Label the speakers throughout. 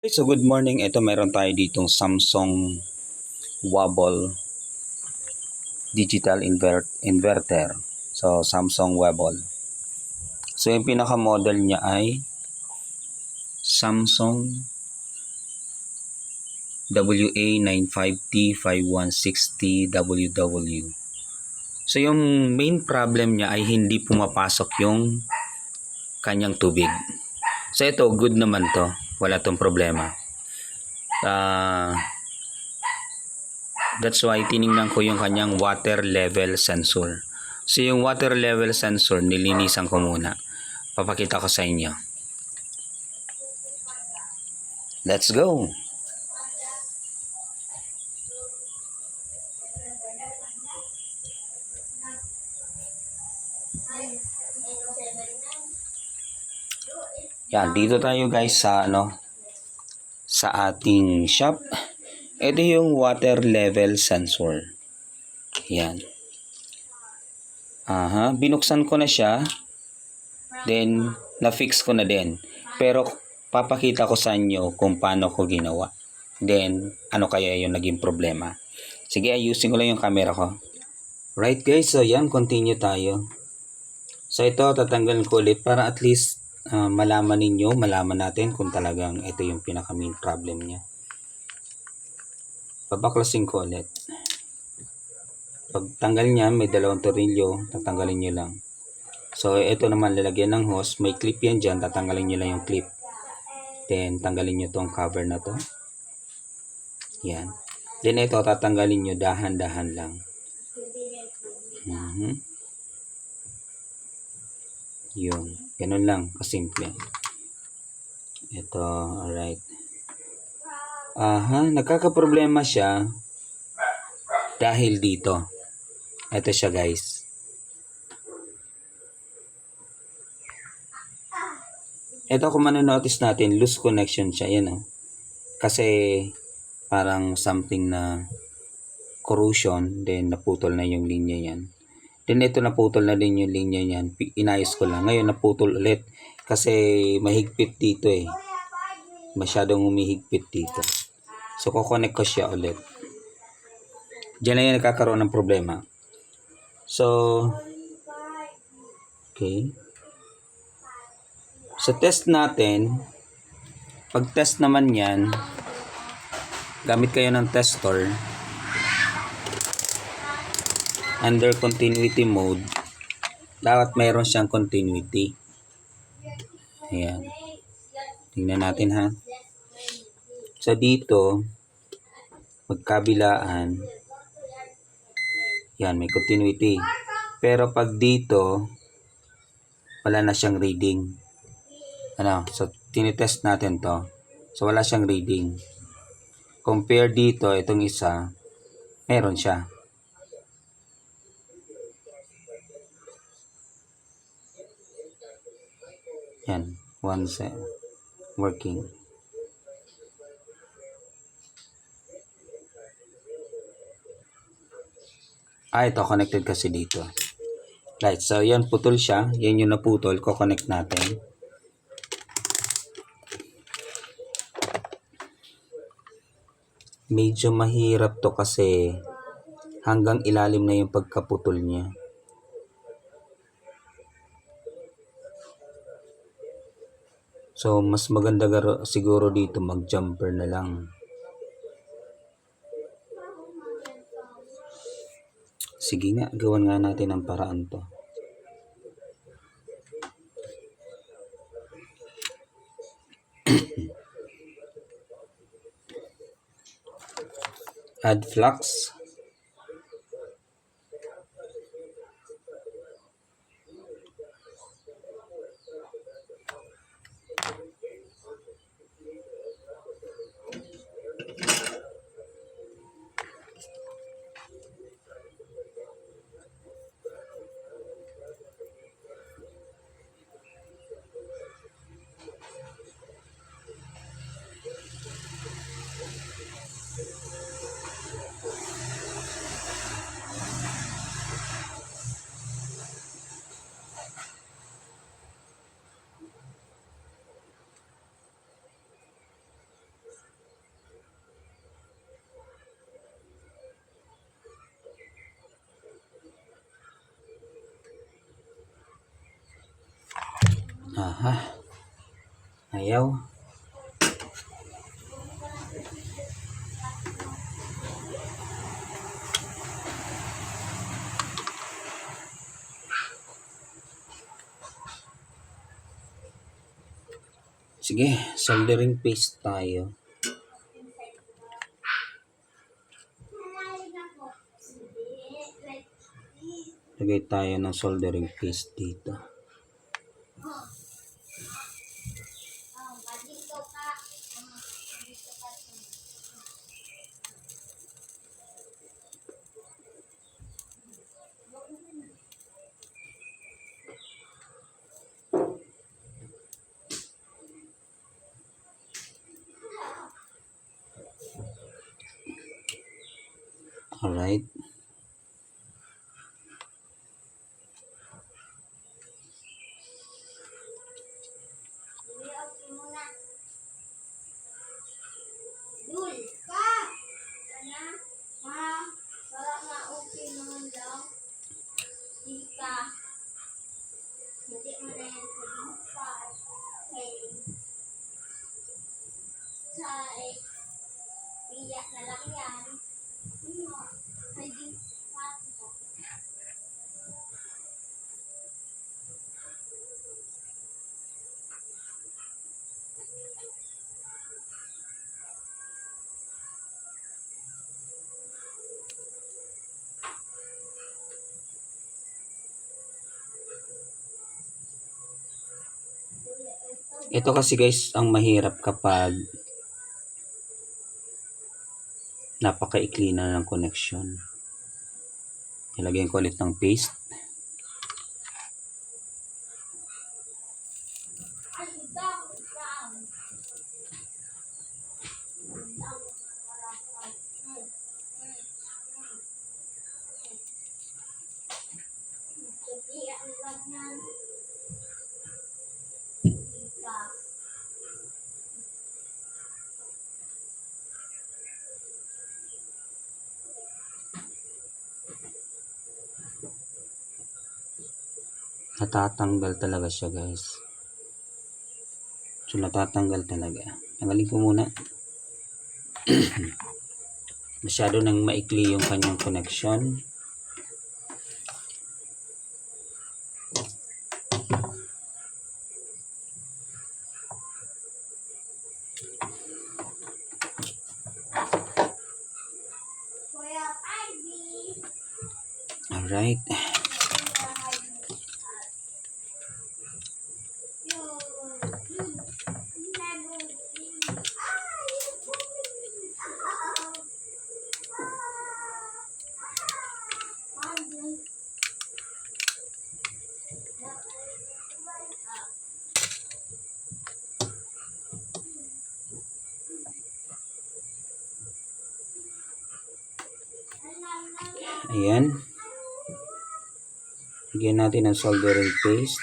Speaker 1: Okay, so good morning. Ito meron tayo ditong Samsung Wobble Digital Invert Inverter. So Samsung Wobble. So yung pinaka model niya ay Samsung WA95T5160WW. So yung main problem niya ay hindi pumapasok yung kanyang tubig. So ito, good naman to. Wala tong problema. Ah, that's why tiningnan ko yung kanyang water level sensor. So yung water level sensor, nilinisan ko muna. Papakita ko sa inyo. Let's go! Yan, dito tayo guys sa ano sa ating shop. Ito yung water level sensor. Yan. Aha, binuksan ko na siya. Then na-fix ko na din. Pero papakita ko sa inyo kung paano ko ginawa. Then ano kaya yung naging problema. Sige, ayusin ko lang yung camera ko. Right guys, so yan, continue tayo. So ito, tatanggalin ko ulit para at least ah, malaman ninyo, malaman natin kung talagang ito yung pinaka main problem niya. Babaklasin ko ulit. Pag tanggal niya, may dalawang tornilyo, tatanggalin nyo lang. So, ito naman lalagyan ng hose. May clip yan dyan, tatanggalin nyo lang yung clip. Then, tanggalin nyo tong cover na to. Yan. Then, ito, tatanggalin nyo dahan-dahan lang. Mhm. Yun. Ganun lang. Kasimple. Ito. Alright. Aha. Nagkakaproblema siya dahil dito. Ito siya guys. Ito kung manonotice natin, loose connection siya. Yan oh. Kasi parang something na corrosion, then naputol na yung linya yan. Then ito naputol na din yung linya yan. Pi- Inayos ko lang. Ngayon naputol ulit. Kasi mahigpit dito eh. Masyadong humihigpit dito. So kukonect ko siya ulit. Diyan na yan nagkakaroon ng problema. So, okay. Sa test natin, pag test naman yan, gamit kayo ng tester, under continuity mode, dapat mayroon siyang continuity. Ayan. Tingnan natin ha. So dito, magkabilaan, yan, may continuity. Pero pag dito, wala na siyang reading. Ano, so tinitest natin to. So wala siyang reading. Compare dito, itong isa, meron siya. Yan, one set working. Ah, ito, connected kasi dito. Right, so yan, putol siya. Yan yung naputol, ko-connect natin. Medyo mahirap to kasi hanggang ilalim na yung pagkaputol niya. So, mas maganda siguro dito mag-jumper na lang. Sige nga, gawan nga natin ang paraan to. Add flux.
Speaker 2: Aha. Ayaw. Sige, soldering paste tayo. Lagay tayo ng soldering paste dito. Alright.
Speaker 1: Dul, ka! Sana, ha? Wala nga okay naman daw. Di ka. Hindi mo na yan sa lipat. Kay, sa, eh, iyak na lang yan. Ano? Kay lipat mo.
Speaker 2: Ito kasi guys, ang mahirap kapag napakaikli na ng connection. Ilagyan ko ulit ng paste.
Speaker 1: Ang dang, dang. Ang dang, marapal. Hmm, hmm, hmm, hmm. Sabihan lang yan. Di ka.
Speaker 2: Natatanggal talaga siya guys. So natatanggal talaga. Tanggalin ko muna. Masyado nang maikli yung kanyang connection. Ayan. Lagyan natin ng soldering paste.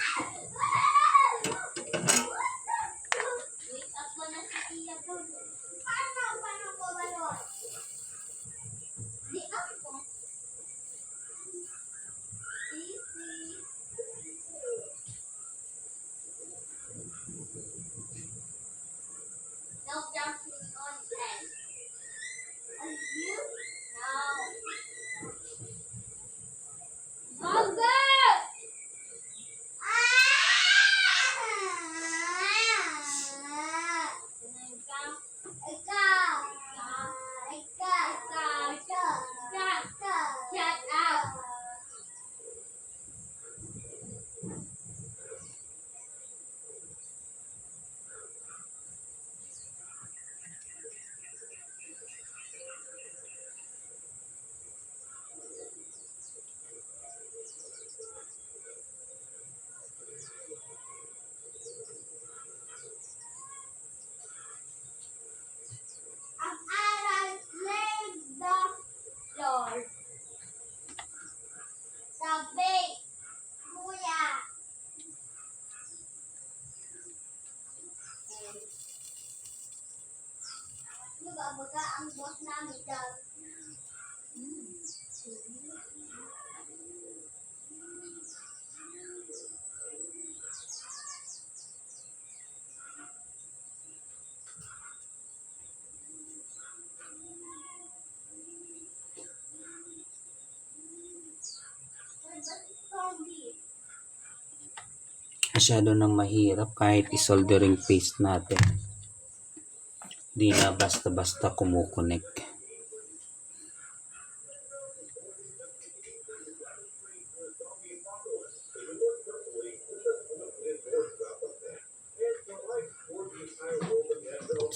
Speaker 1: ang boss namin daw. masyado nang mahirap kahit isoldering paste natin. Di na basta-basta kumukonek.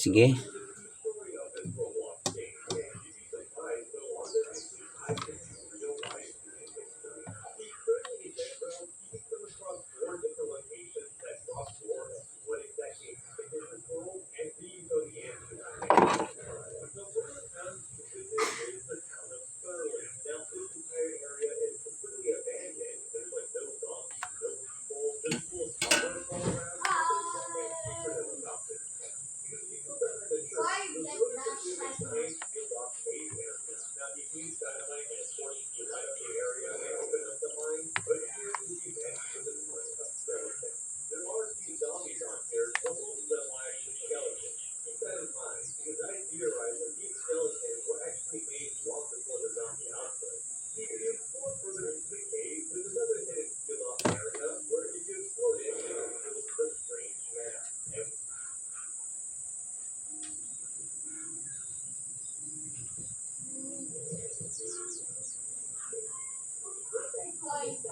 Speaker 1: Sige. this. Thank you.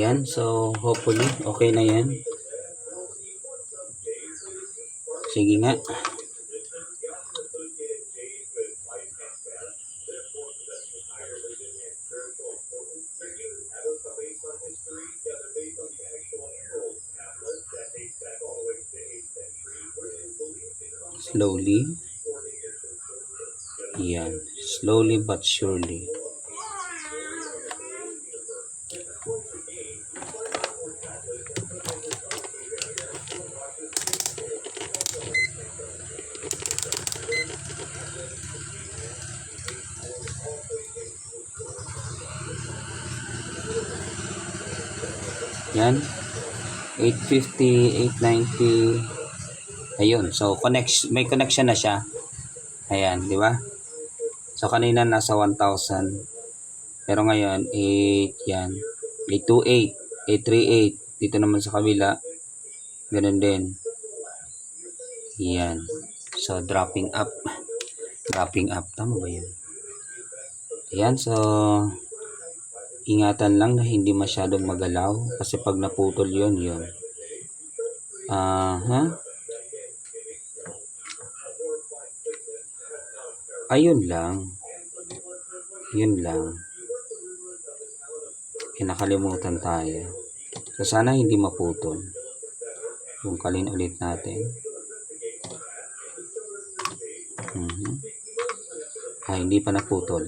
Speaker 1: Yan, so hopefully okay na yan. Sige nga. Slowly. Yan. Slowly but surely. Yan. 850, 890. Ayun. So, connect, may connection na siya. Ayan, di ba? So, kanina nasa 1,000. Pero ngayon, 8, yan. 828, 838. Dito naman sa kabila. Ganun din. Yan. So, dropping up. Dropping up. Tama ba yun? Ayan, so, ingatan lang na hindi masyadong magalaw kasi pag naputol yun yun aha. Ayun lang. Yun lang. Pinakalimutan tayo. So sana hindi maputol bungkalin ulit natin. Mhm. ah hindi pa naputol.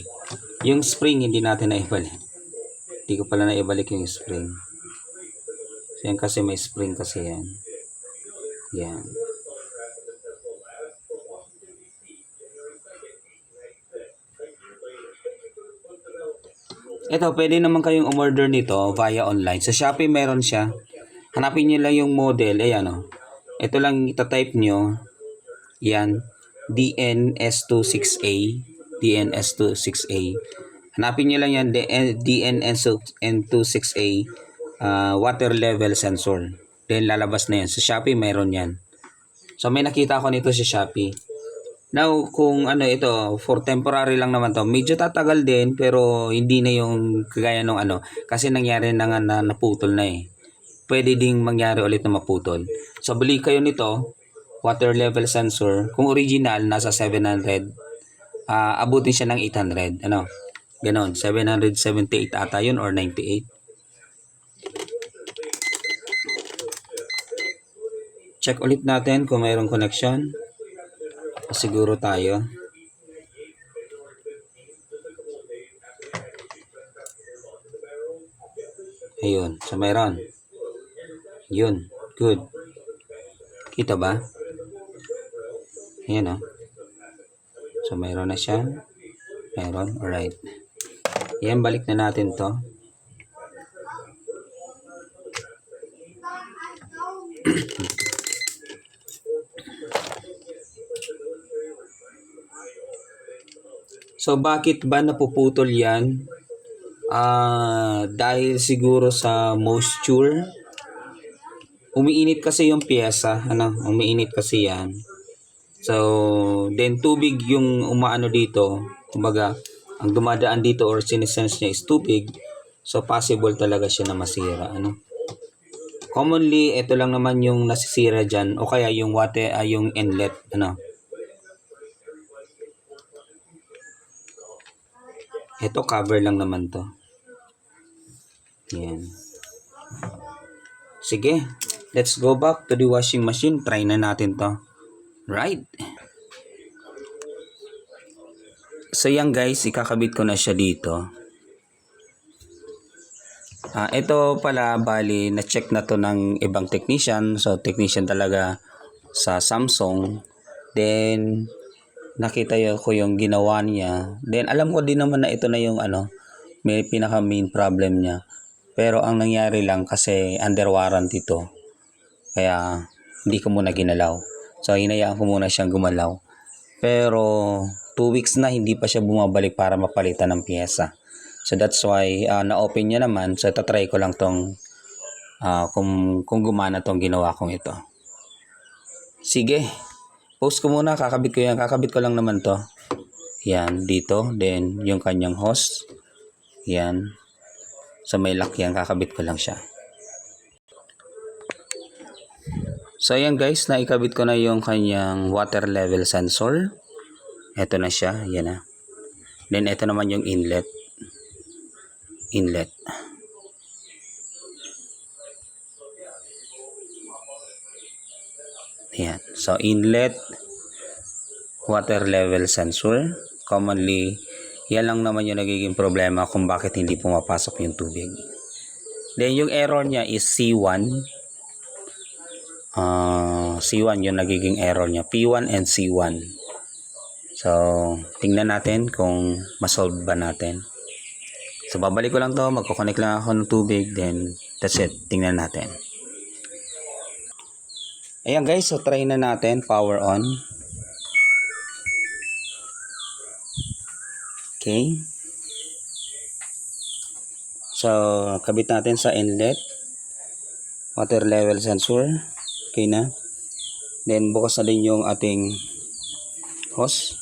Speaker 1: Yung spring hindi natin naibalik. Hindi ko pala naibalik yung spring. So, yan kasi may spring kasi yan. Yan. Ito, pwede naman kayong umorder nito via online. Sa Shopee meron siya. Hanapin nyo lang yung model. Ayan o. Ito lang itatype nyo. Yan. DNS26A. DNS26A. Hanapin nyo lang yan, DNN26A uh, water level sensor. Then lalabas na yan. Sa Shopee mayroon yan. So may nakita ko nito sa Shopee. Now, kung ano ito, for temporary lang naman to, medyo tatagal din pero hindi na yung kagaya nung ano, kasi nangyari na nga na naputol na eh. Pwede ding mangyari ulit na maputol. So, bili kayo nito, water level sensor. Kung original, nasa 700. ah abutin siya ng 800. Ano? Ganon, 778 ata yun or 98. Check ulit natin kung mayroong connection. Siguro tayo. Ayun, so mayroon. Yun, good. Kita ba? Ayan o. So, mayroon na siya. Mayroon. Alright. Yan, balik na natin to. So, bakit ba napuputol yan? Ah, dahil siguro sa moisture. Umiinit kasi yung pyesa, ano, umiinit kasi yan. So, then tubig yung umaano dito, kumbaga, ang dumadaan dito or sinesense niya is tubig. So, possible talaga siya na masira, ano. Commonly, ito lang naman yung nasisira dyan, o kaya yung water, ah, yung inlet, ano. Ito, cover lang naman to. Yan. Sige, let's go back to the washing machine. Try na natin to. Right. So yan guys, ikakabit ko na siya dito. Ah, ito pala bali na-check na to ng ibang technician. So technician talaga sa Samsung. Then nakita ko yung ginawa niya. Then alam ko din naman na ito na yung ano, may pinaka main problem niya. Pero ang nangyari lang kasi under warranty to. Kaya hindi ko muna ginalaw. So hinayaan ko muna siyang gumalaw. Pero 2 weeks na hindi pa siya bumabalik para mapalitan ng pyesa. So that's why ah, na-open niya naman. So tatry ko lang tong ah, kung, kung gumana tong ginawa kong ito. Sige. Post ko muna. Kakabit ko yan. Kakabit ko lang naman to. Yan. Dito. Then yung kanyang host. Yan. So may lock yan. Kakabit ko lang siya. So ayan guys, naikabit ko na yung kanyang water level sensor. Ito na siya, yan na. Then ito naman yung inlet. Inlet. Ayan. So inlet water level sensor. Commonly, yan lang naman yung nagiging problema kung bakit hindi pumapasok yung tubig. Then yung error niya is C1 Ah, C1 yung nagiging error niya. P1 and C1. So, tingnan natin kung masolve ba natin. So, babalik ko lang to. Magkoconnect lang ako ng tubig. Then, that's it. Tingnan natin. Ayan guys. So, try na natin. Power on. Okay. So, kabit natin sa inlet. Water level sensor. Okay na. Then bukas na din yung ating hose.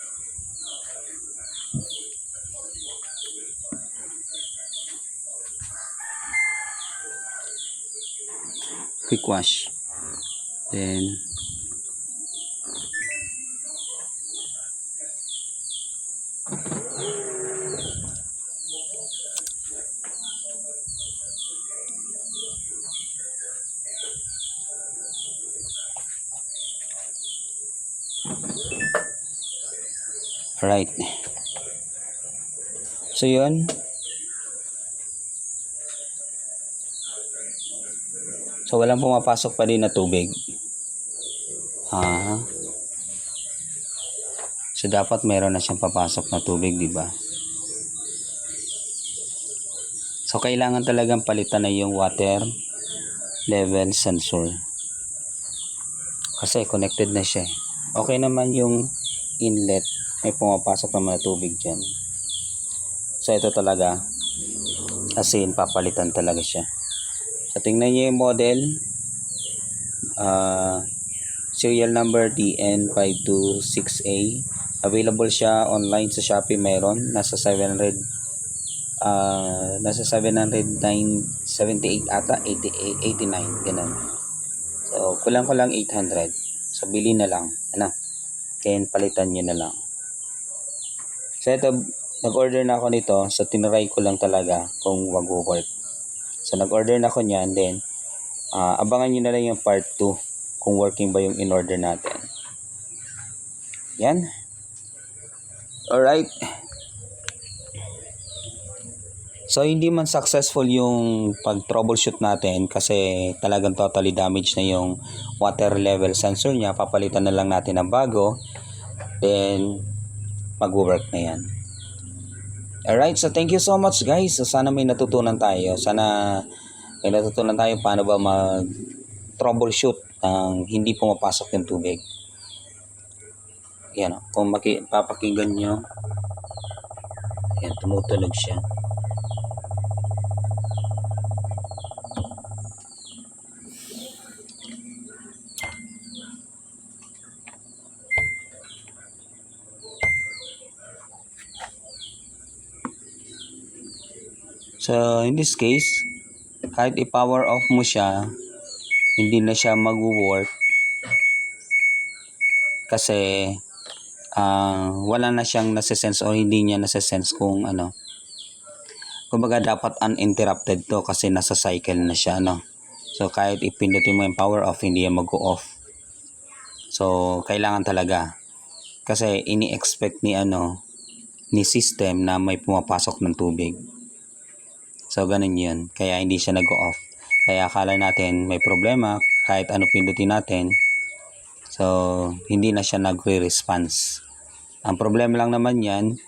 Speaker 1: Quick wash. Then Alright. So, yun. So, walang pumapasok pa din na tubig. Ah. So, dapat meron na siyang papasok na tubig, di ba? So, kailangan talagang palitan na yung water level sensor. Kasi connected na siya. eh. Okay naman yung inlet may pumapasok naman na tubig dyan. So, ito talaga, as in, papalitan talaga siya. So, tingnan niyo yung model. Ah, serial number DN526A. Available siya online sa Shopee. Meron. Nasa 700 ah nasa 778 ata 88 89 ganun so kulang ko lang 800 so bili na lang ano kaya palitan nyo na lang So ito, nag-order na ako nito. So tinry ko lang talaga kung mag-work. So nag-order na ako niyan. Then, ah, abangan nyo na lang yung part 2 kung working ba yung in-order natin. Yan. Alright. So hindi man successful yung pag-troubleshoot natin kasi talagang totally damaged na yung water level sensor niya. Papalitan na lang natin ng bago. Then mag-work na yan. Alright, so thank you so much guys. So, sana may natutunan tayo. Sana may natutunan tayo paano ba mag-troubleshoot ng hindi pumapasok yung tubig. Yan, oh. kung maki- papakinggan nyo, yan, tumutunog siya. So, in this case, kahit i-power off mo siya, hindi na siya mag-work kasi ah, wala na siyang nasa-sense o hindi niya nasa-sense kung ano. Kumbaga dapat uninterrupted to kasi nasa cycle na siya, no? So, kahit ipindutin mo yung power off, hindi yan mag-off. So, kailangan talaga. Kasi ini-expect ni ano, ni system na may pumapasok ng tubig. So, ganun yun. Kaya hindi siya nag-off. Kaya akala natin may problema kahit ano pindutin natin. So, hindi na siya nagre-response. Ang problema lang naman yan,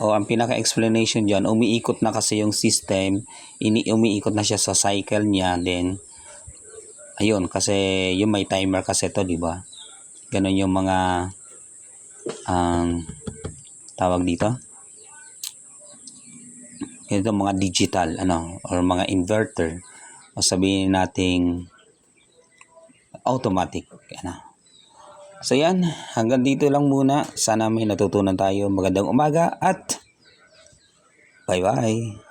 Speaker 1: o ang pinaka-explanation dyan, umiikot na kasi yung system, ini umiikot na siya sa cycle niya, then, ayun, kasi yung may timer kasi to, di ba? Ganun yung mga, um, tawag dito? ito mga digital ano or mga inverter o sabihin nating automatic ano so yan. Hanggang dito lang muna. Sana may natutunan tayo. Magandang umaga at bye bye